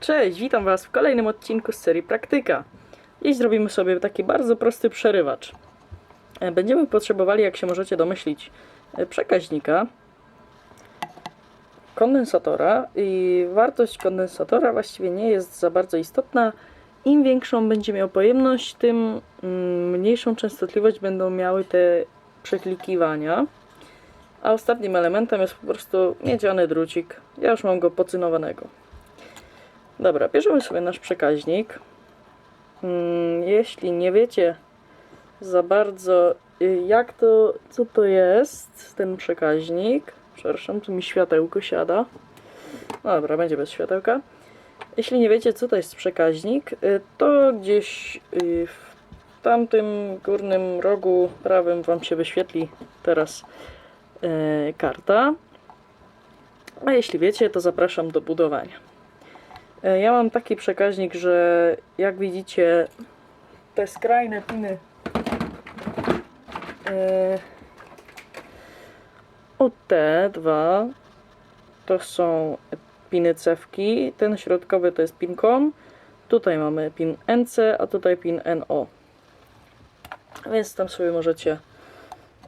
Cześć, witam Was w kolejnym odcinku z serii Praktyka. Dziś zrobimy sobie taki bardzo prosty przerywacz. E, Będziemy potrzebowali, jak się możecie domyślić, e, przekaźnika, kondensatora i wartość kondensatora właściwie nie jest za bardzo istotna. Im większą będzie miał pojemność, tym mm, mniejszą częstotliwość będą miały te przeklikiwania. A ostatnim elementem jest po prostu miedziany drucik. Ja już mam go pocynowanego. Dobra, bierzemy sobie nasz przekaźnik. Mm, Jeśli nie wiecie za bardzo y, jak to, co to jest ten przekaźnik, przepraszam, tu mi światełko siada. No Dobra, będzie bez światełka. Jeśli nie wiecie co to jest przekaźnik, y, to gdzieś y, w tamtym górnym rogu prawym Wam się wyświetli teraz karta. A jeśli wiecie, to zapraszam do budowania. E, Ja mam taki przekaźnik, że jak widzicie, te skrajne piny e, o te dwa to są piny cewki, ten środkowy to jest pin COM, tutaj mamy pin NC, a tutaj pin NO. Więc tam sobie możecie,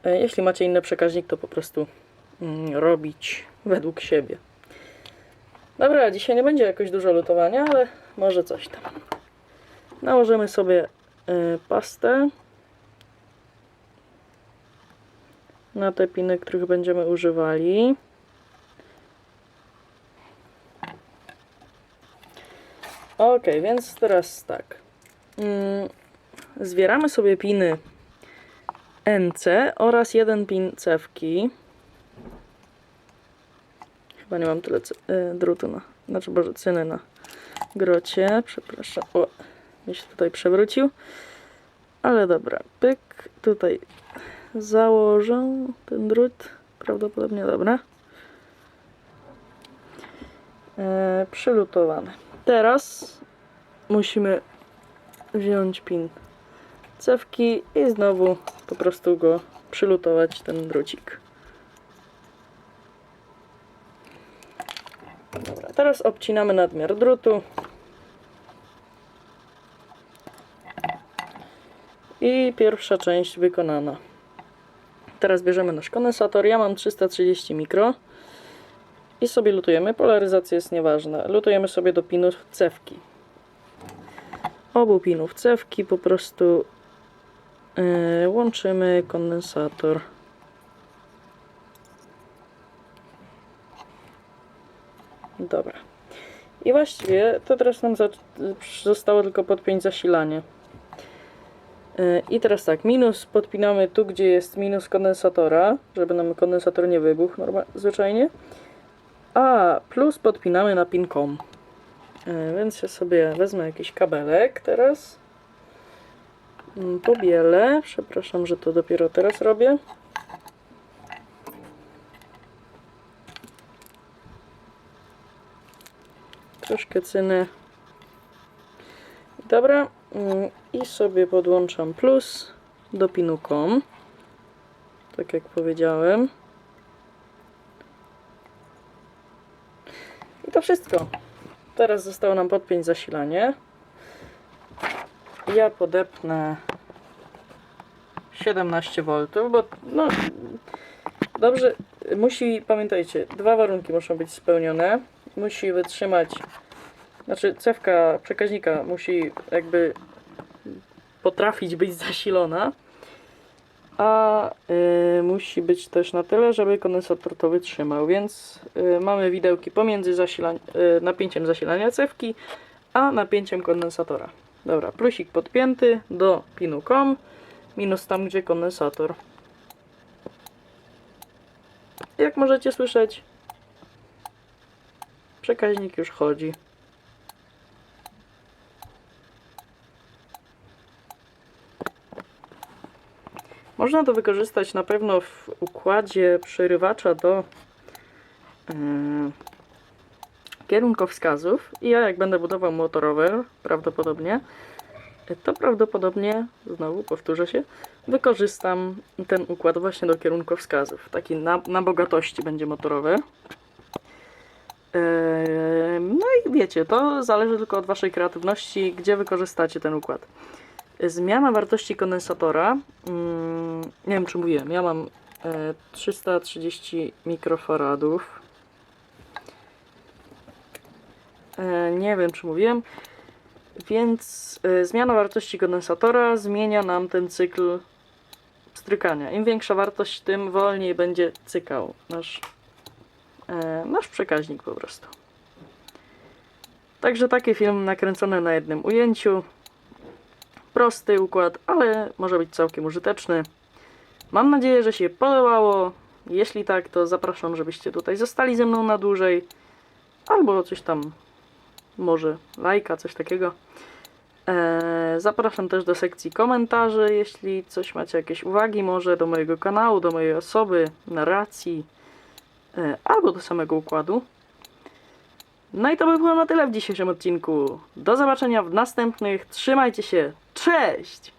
e, jeśli macie inny przekaźnik, to po prostu mm, robić według siebie. Dobra, dzisiaj nie będzie jakoś dużo lutowania, ale może coś tam. Nałożymy sobie y, pastę na te piny, których będziemy używali. Ok, więc teraz tak. Mm, Zwieramy sobie piny NC oraz jeden pin cewki. Chyba nie mam tyle y, drutu na, znaczy boże, cyny na grocie. Przepraszam. O, mi się tutaj przewrócił. Ale dobra, pyk. Tutaj założę ten drut. Prawdopodobnie dobra. E, przylutowane. Teraz musimy wziąć pin cewki i znowu po prostu go przylutować ten drucik. Dobra, teraz obcinamy nadmiar drutu. I pierwsza część wykonana. Teraz bierzemy nasz kondensator. Ja mam 330 mikro. I sobie lutujemy. Polaryzacja jest nieważna. Lutujemy sobie do pinów cewki. Obu pinów cewki po prostu yy, łączymy kondensator. Dobra. I właściwie to teraz nam zostało tylko podpiąć zasilanie. Yy, I teraz tak, minus podpinamy tu, gdzie jest minus kondensatora, żeby nam kondensator nie wybuchł zwyczajnie. A plus podpinamy na pin COM. Yy, Więc ja sobie wezmę jakiś kabelek teraz. Mm, Pobielę. Przepraszam, że to dopiero teraz robię. Troszkę cyny. Dobra, mm, i sobie podłączam plus do pinu COM. Tak jak powiedziałem. I to wszystko. Teraz zostało nam podpiąć zasilanie. Ja podepnę 17 V, bo no dobrze, musi, pamiętajcie, dwa warunki muszą być spełnione. Musi wytrzymać, znaczy cewka przekaźnika musi jakby potrafić być zasilona, a y, musi być też na tyle, żeby kondensator to wytrzymał, więc y, mamy widełki pomiędzy zasilań, y, napięciem zasilania cewki, a napięciem kondensatora. Dobra, plusik podpięty do pinu COM, minus tam, gdzie kondensator. Jak możecie słyszeć, przekaźnik już chodzi. Można to wykorzystać na pewno w układzie przerywacza do yy, kierunkowskazów. I ja jak będę budował motorower, prawdopodobnie, to prawdopodobnie, znowu powtórzę się, wykorzystam ten układ właśnie do kierunkowskazów. Taki na, na bogatości będzie motorower. Eee, No i wiecie, to zależy tylko od Waszej kreatywności, gdzie wykorzystacie ten układ. Zmiana wartości kondensatora. mm, Nie wiem, czy mówiłem. Ja mam e, 330 mikrofaradów. E, Nie wiem, czy mówiłem. Więc e, zmiana wartości kondensatora zmienia nam ten cykl strykania. Im większa wartość, tym wolniej będzie cykał nasz, e, nasz przekaźnik po prostu. Także taki film nakręcony na jednym ujęciu. Prosty układ, ale może być całkiem użyteczny. Mam nadzieję, że się podobało. Jeśli tak, to zapraszam, żebyście tutaj zostali ze mną na dłużej. Albo coś tam, może lajka, coś takiego. Eee, zapraszam też do sekcji komentarzy, jeśli coś macie jakieś uwagi, może do mojego kanału, do mojej osoby, narracji, e, albo do samego układu. No i to by było na tyle w dzisiejszym odcinku. Do zobaczenia w następnych. Trzymajcie się. Cześć!